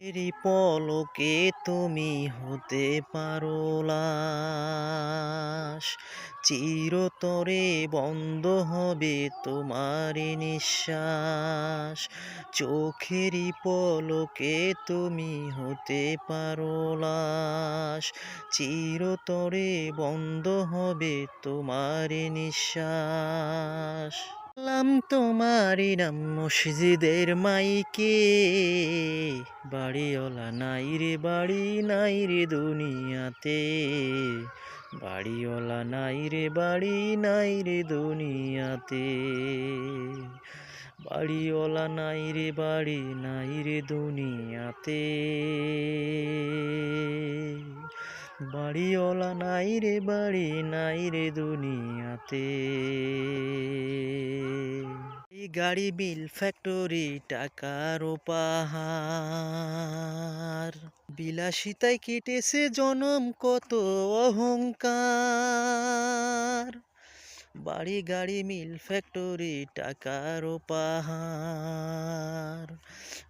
এরি পলকে তুমি হতে পারো লাশ। চিরতরে বন্ধ হবে তোমার নিঃশ্বাস। চোখেরই পলকে তুমি হতে পারো লাশ। চিরতরে বন্ধ হবে তোমার নিঃশ্বাস। লাম তোমারি নাম মসজিদের মাইকে। বাড়িওয়ালা নাই রে, বাড়ি নাই রে দুনিয়াতে। বাড়িওয়ালা নাই রে, বাড়ি নাই রে দুনিয়াতে। বাড়িওয়ালা নাই রে, বাড়ি নাই রে দুনিয়াতে। বাড়িওয়ালা নাই রে, বাড়ি নাই রে দুনিয়াতে। গাড়ি, বিল, ফ্যাক্টরি, টাকার পাহাড় বিলাসিতায় কেটেছে জনম, কত অহংকার। বাড়ি, গাড়ি, মিল, ফ্যাক্টরি, টাকার পাহাড়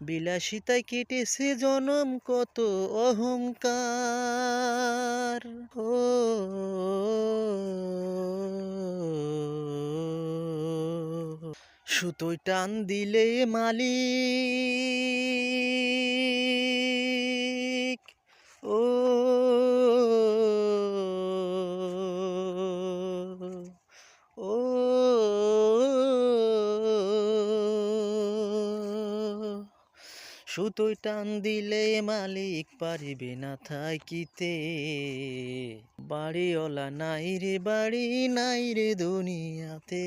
বিলাসিতায় কেটেছে জনম, কত অহংকার। ও সুতোয় টান দিলে মালিক। ও সুতোয় টান দিলে মালিক পারিবে না থাকিতে। বাড়িওয়ালা নাই রে, বাড়ি নাই রে দুনিয়াতে।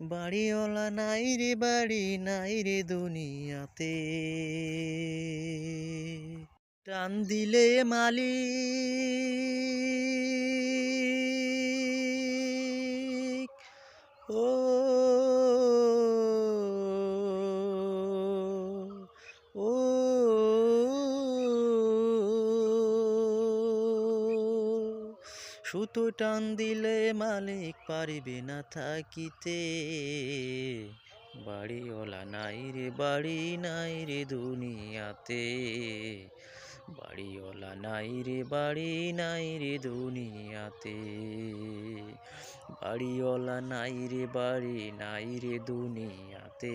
বাড়িওয়ালা নাই রে বাড়ি নাই রে দুনিয়াতে। টান দিলে মালিক সুতো টান দিলে মালিক পারিবে না থাকিতে। বাড়িওয়ালা নাই রে, বাড়ি নাই রে দুনিয়াতে। বাড়িওয়ালা নাই রে, বাড়ি নাই রে দুনিয়াতে। বাড়িওয়ালা নাই রে, বাড়ি নাই রে দুনিয়াতে।